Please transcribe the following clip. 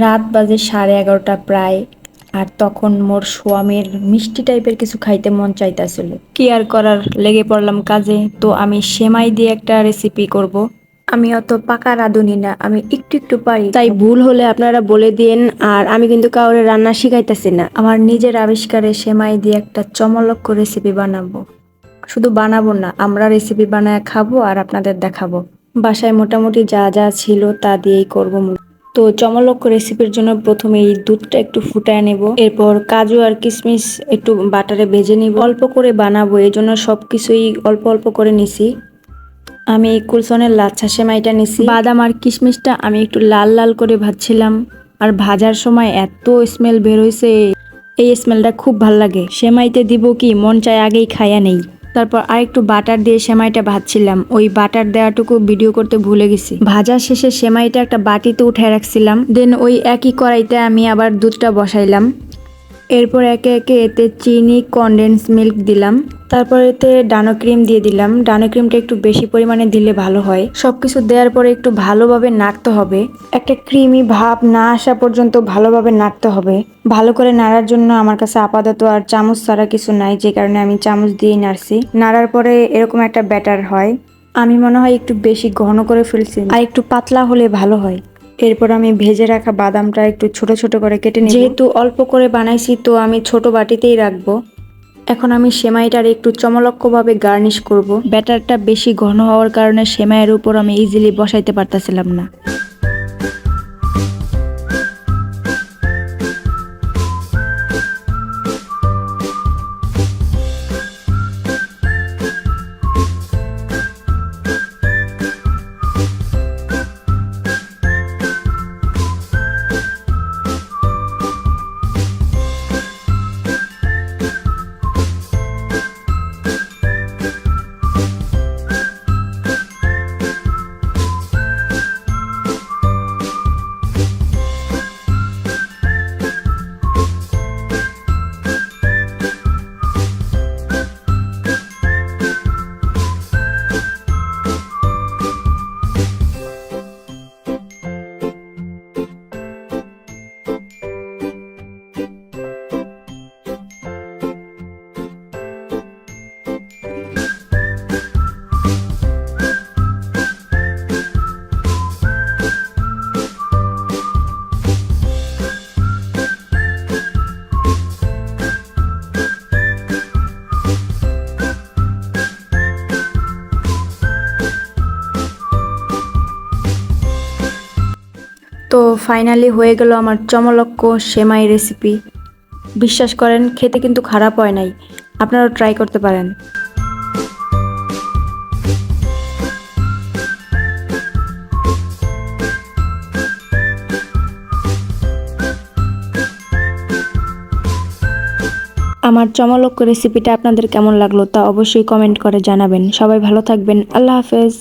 রাত বাজে সাড়ে এগারোটা প্রায়, আর তখন মোর স্বামীর মিষ্টি টাইপের কিছু খাইতে মন চাইতেছিল। কি আর করার, লেগে পড়লাম কাজে, তো আমি সেমাই দিয়ে একটা রেসিপি করব। আমি অত পাকা রাঁধুনি না, আমি একটু একটু পারি। তাই ভুল হলে আপনারা বলে দিন আর আমি কিন্তু কাউরে রান্না শিখাইতেছি না। আমার নিজের আবিষ্কারে সেমাই দিয়ে একটা চমলক্ষ রেসিপি বানাবো। শুধু বানাবো না, আমরা রেসিপি বানায় খাব আর আপনাদের দেখাবো। বাসায় মোটামুটি যা যা ছিল তা দিয়েই করব তো চমলক্ষ রেসিপির জন্য প্রথমে এই দুধটা একটু ফুটায় নেব। এরপর কাজু আর কিশমিশ একটু বাটারে ভেজে নিব। অল্প করে বানাবো এই জন্য সব কিছুই অল্প অল্প করে নিছি। আমি এই কুলসনের লাচ্ছা সেমাইটা নিছি। বাদাম আর কিশমিশটা আমি একটু লাল লাল করে ভাজছিলাম। আর ভাজার সময় এত স্মেল বের হয়েছে এই স্মেলটা খুব ভালো লাগে। সেমাইতে দিব কি, মন চায় আগেই খায়া নেই। তারপর আর একটু বাটার দিয়ে সেমাইটা ভাজছিলাম। ওই বাটার দেওয়াটুকু ভিডিও করতে ভুলে গেছি। ভাজার শেষে সেমাইটা একটা বাটিতে উঠে রাখছিলাম। দেন ওই একই কড়াইতে আমি আবার দুধটা বসাইলাম। এরপর একে একে এতে চিনি কনডেন্স মিল্ক দিলাম। তারপর এতে ডানো ক্রিম দিয়ে দিলাম। ডানো ক্রিমটা একটু বেশি পরিমাণে দিলে ভালো হয়। সবকিছু দেওয়ার পরে একটু ভালোভাবে নাড়তে হবে। একটা ক্রিমি ভাব না আসা পর্যন্ত ভালোভাবে নাড়তে হবে। ভালো করে নাড়ার জন্য আমার কাছে আপাতত আর চামচ ছাড়া কিছু নাই, যে কারণে আমি চামচ দিয়েই নাড়ছি। নাড়ার পরে এরকম একটা ব্যাটার হয়। আমি মনে হয় একটু বেশি ঘন করে ফেলছি, আর একটু পাতলা হলে ভালো হয়। এরপর আমি ভেজে রাখা বাদামটা একটু ছোট ছোট করে কেটে নিই যেহেতু অল্প করে বানাইছি, তো আমি ছোট বাটিতেই রাখব। এখন আমি সেমাইটার একটু চমলক্যভাবে গার্নিশ করব। ব্যাটারটা বেশি ঘন হওয়ার কারণে সেমাইয়ের উপর আমি ইজিলি বসাইতে পারতাছিলাম না। তো ফাইনালি হয়ে গেল আমার চমলক্ষ সেমাই রেসিপি বিশ্বাস করেন, খেতে কিন্তু খারাপ হয় নাই। আপনারাও ট্রাই করতে পারেন। আমার চমলক্ষ রেসিপিটা আপনাদের কেমন লাগল তা অবশ্যই কমেন্ট করে জানাবেন। সবাই ভালো থাকবেন। আল্লাহ হাফেজ।